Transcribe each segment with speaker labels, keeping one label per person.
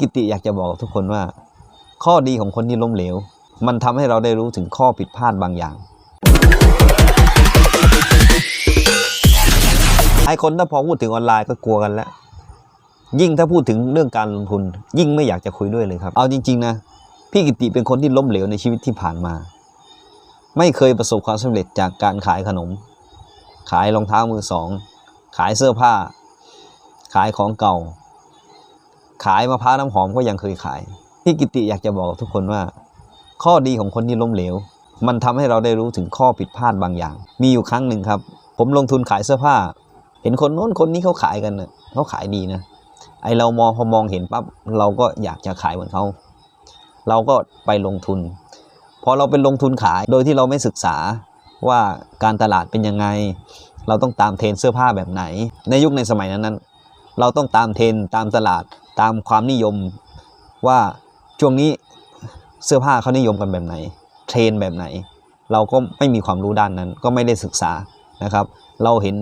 Speaker 1: กิติอยากจะบอกทุกคนว่า ข้อดีของคนที่ล้มเหลว มันทำให้เราได้รู้ถึงข้อผิดพลาดบางอย่างไอ้คนถ้าพอพูดถึงออนไลน์ก็กลัวกันแล้ว ยิ่งถ้าพูดถึงเรื่องการลงทุน ยิ่งไม่อยากจะคุยด้วยเลยครับ เอาจริง ๆ นะ พี่กิติเป็นคนที่ล้มเหลวในชีวิตที่ผ่านมา ไม่เคยประสบความสำเร็จจากการขายขนม ขายรองเท้ามือสอง ขายเสื้อผ้า ขายของเก่า ขายมะพร้าวน้ำหอมก็ยังเคยขายพี่กิติอยากจะบอกทุกคนว่า ข้อดีของคนที่ล้มเหลว มันทำให้เราได้รู้ถึงข้อผิดพลาดบางอย่าง มีอยู่ครั้งหนึ่งครับ ผมลงทุนขายเสื้อผ้า เห็นคนโน้นคนนี้เขาขายกันเน่ะเขาขายดีนะไอเรามองพอมองเห็นปั๊บเราก็อยากจะขายเหมือนเขาเราก็ไปลงทุนพอเราเป็นลงทุนขายโดยที่เราไม่ศึกษาว่าการตลาดเป็นยังไง เราต้องตามเทรนเสื้อผ้าแบบไหน ในยุคในสมัยนั้นนั้น เราต้องตามเทรนตามตลาด ตามความนิยมว่าช่วงนี้เสื้อผ้าเขานิยมกันแบบไหน เทรนแบบไหน เราก็ไม่มีความรู้ด้านนั้น ก็ไม่ได้ศึกษานะครับ เราเห็น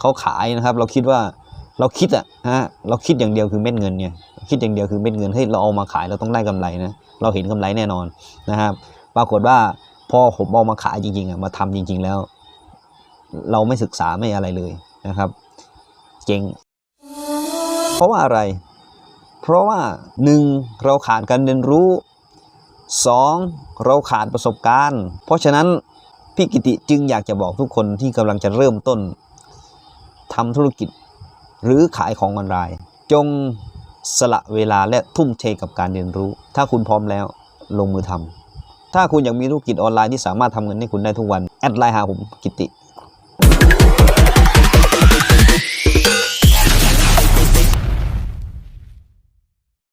Speaker 1: เขาขายนะครับ เราคิดว่าเราคิดอะฮะเราคิดอย่างเดียวคือเม็ดเงินไงคิดอย่างเดียวคือเม็ดเงินเฮ้ยเราเอามาขายเราต้องได้กำไรนะเราเห็นกำไรแน่นอนนะครับปรากฏว่าพอผมเอามาขายจริงๆอะมาทำจริง ๆแล้ว เราไม่ศึกษาไม่อะไรเลยนะครับ เจ๊งเพราะว่าอะไร เพราะว่าหนึ่งเราขาดการเรียนรู้สองเราขาดประสบการณ์ เพราะฉะนั้นพี่กิติจึงอยากจะบอกทุกคนที่กำลังจะเริ่มต้นทำธุรกิจหรือขายของออนไลน์จงสละเวลาและทุ่มเทกับการเรียนรู้ ถ้าคุณพร้อมแล้วลงมือทำถ้าคุณอยากมีธุรกิจออนไลน์ที่สามารถทำเงินให้คุณได้ทุกวัน แอดไลน์หาผมกิติ